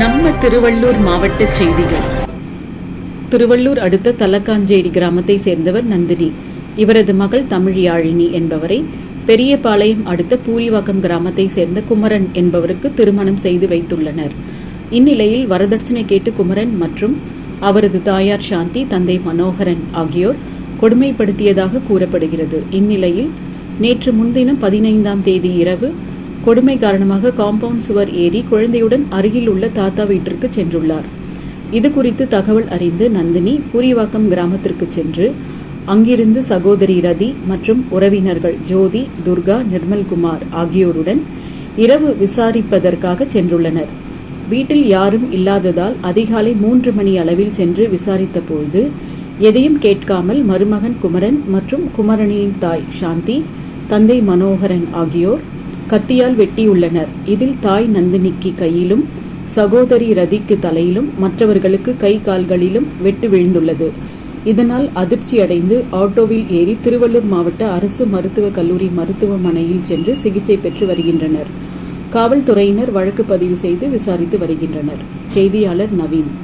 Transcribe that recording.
நம்ம திருவள்ளூர் மாவட்ட செய்திகள். திருவள்ளூர் அடுத்த தலக்காஞ்சேரி கிராமத்தை சேர்ந்தவர் நந்தினி. இவரது மகள் தமிழியாழினி என்பவரை பெரியபாளையம் அடுத்த பூரிவாக்கம் கிராமத்தை சேர்ந்த குமரன் என்பவருக்கு திருமணம் செய்து வைத்துள்ளனர். இந்நிலையில் வரதட்சணை கேட்டு குமரன் மற்றும் அவரது தாயார் சாந்தி தந்தை மனோகரன் ஆகியோர் கொடுமைப்படுத்தியதாக கூறப்படுகிறது. இந்நிலையில் நேற்று முன்தினம் பதினைந்தாம் தேதி இரவு கொடுமை காரணமாக காம்பவுண்ட் சுவர் ஏறி குழந்தையுடன் அருகில் உள்ள தாத்தா வீட்டிற்கு சென்றுள்ளார். இது குறித்து தகவல் அறிந்து நந்தினி பூரிவாக்கம் கிராமத்திற்கு சென்று அங்கிருந்து சகோதரி ரதி மற்றும் உறவினர்கள் ஜோதி துர்கா நிர்மல்குமார் ஆகியோருடன் இரவு விசாரிப்பதற்காக சென்றுள்ளனர். வீட்டில் யாரும் இல்லாததால் அதிகாலை மூன்று மணி அளவில் சென்று விசாரித்தபோது எதையும் கேட்காமல் மருமகன் குமரன் மற்றும் குமரனின் தாய் சாந்தி தந்தை மனோகரன் ஆகியோர் கத்தியால் வெட்டியுள்ளனர். இதில் தாய் நந்தினிக்கு கையிலும் சகோதரி ரதிக்கு தலையிலும் மற்றவர்களுக்கு கை கால்களிலும் வெட்டு விழுந்துள்ளது. இதனால் அதிர்ச்சி அடைந்து ஆட்டோவில் ஏறி திருவள்ளூர் மாவட்ட அரசு மருத்துவக் கல்லூரி மருத்துவமனையில் சென்று சிகிச்சை பெற்று வருகின்றனர். காவல்துறையினர் வழக்கு பதிவு செய்து விசாரித்து வருகின்றனர். செய்தியாளர் நவீன்.